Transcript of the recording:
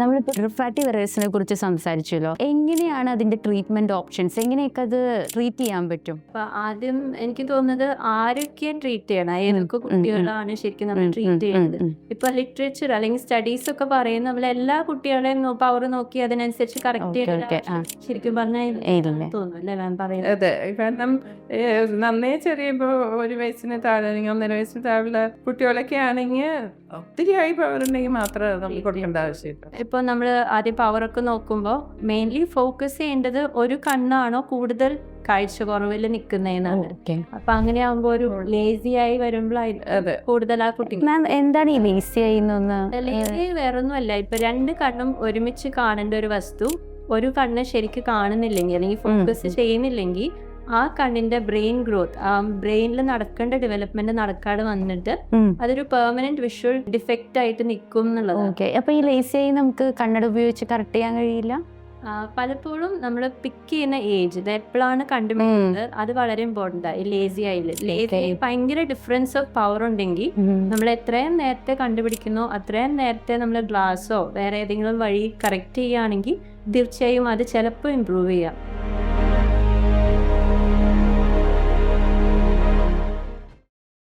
നമ്മളിപ്പോൾ റിഫ്രാക്റ്റീവ് എറേഴ്സിനെ കുറിച്ച് സംസാരിച്ചല്ലോ. എങ്ങനെയാണ് അതിന്റെ ട്രീറ്റ്മെന്റ് ഓപ്ഷൻസ് എങ്ങനെയൊക്കെ അത് ട്രീറ്റ് ചെയ്യാൻ പറ്റും? അപ്പൊ ആദ്യം എനിക്ക് തോന്നുന്നത് ആരൊക്കെ ട്രീറ്റ് ചെയ്യണം? ഏതൊക്കെ കുട്ടികളാണ് ശരിക്കും നമ്മൾ ട്രീറ്റ് ചെയ്യുന്നത് ഇപ്പൊ ലിറ്ററേച്ചർ അല്ലെങ്കിൽ സ്റ്റഡീസ് ഒക്കെ പറയുന്ന നമ്മൾ എല്ലാ കുട്ടികളെയും പവർ നോക്കി അതിനനുസരിച്ച് കറക്റ്റ് ശരിക്കും പറഞ്ഞാൽ ഇല്ലേ തോന്നുന്നു അല്ലേ ഞാൻ പറയുന്നത്? അതെ കാരണം നന്നേ ചെറിയ ഇപ്പോൾ ഒരു വയസ്സിന് താഴെ അല്ലെങ്കിൽ ഒന്നര വയസ്സിന് താഴെ കുട്ടികളൊക്കെ ആണെങ്കിൽ ഒത്തിരി ആയി പവർ ഉണ്ടെങ്കിൽ മാത്രമേ നമ്മൾ കൊടുക്കേണ്ട ആവശ്യമില്ല. ഇപ്പോൾ നമ്മൾ ആദ്യം പവറൊക്കെ നോക്കുമ്പോൾ മെയിൻലി ഫോക്കസ് ചെയ്യേണ്ടത് ഒരു കണ്ണാണോ കൂടുതൽ കാഴ്ച കുറവിൽ നിൽക്കുന്നതെന്നാണ് അപ്പൊ അങ്ങനെ ആകുമ്പോൾ ഒരു ലേസി ആയി വരുമ്പോഴായിരിക്കും അതെ. കൂടുതൽ ആ കുട്ടി മാം എന്താണ് ഈ ലേസി ആയി ലേസി വേറൊന്നുമല്ല. ഇപ്പൊ രണ്ട് കണ്ണും ഒരുമിച്ച് കാണേണ്ട ഒരു വസ്തു ഒരു കണ്ണ് ശരിക്ക് കാണുന്നില്ലെങ്കിൽ അല്ലെങ്കിൽ ഫോക്കസ് ചെയ്യുന്നില്ലെങ്കിൽ ആ കണ്ണിന്റെ ബ്രെയിൻ ഗ്രോത്ത് ബ്രെയിനിൽ നടക്കേണ്ട ഡെവലപ്മെന്റ് നടക്കാതെ വന്നിട്ട് അതൊരു പെർമനന്റ് വിഷ്വൽ ഡിഫക്റ്റ് ആയിട്ട് നിൽക്കും എന്നുള്ളത് ഓക്കെ അപ്പൊ ഈ ലേസി ആയി നമുക്ക് കണ്ണട ഉപയോഗിച്ച് കറക്റ്റ് ചെയ്യാൻ കഴിയില്ല? പലപ്പോഴും നമ്മൾ പിക്ക് ചെയ്യുന്ന ഏജ് ഇത് എപ്പോഴാണ് കണ്ടുപിടിക്കുന്നത്? അത് വളരെ ഇമ്പോർട്ടന്റ് ആണ് ലേസി ആയി ലേസി. ഭയങ്കര ഡിഫറൻസ് ഓഫ് പവർ ഉണ്ടെങ്കിൽ നമ്മൾ എത്രയും നേരത്തെ കണ്ടുപിടിക്കുന്നോ അത്രയും നേരത്തെ നമ്മൾ ഗ്ലാസ്സോ വേറെ ഏതെങ്കിലും വഴി കറക്റ്റ് ചെയ്യുകയാണെങ്കിൽ തീർച്ചയായും അത് ചിലപ്പോൾ ഇമ്പ്രൂവ് ചെയ്യാം.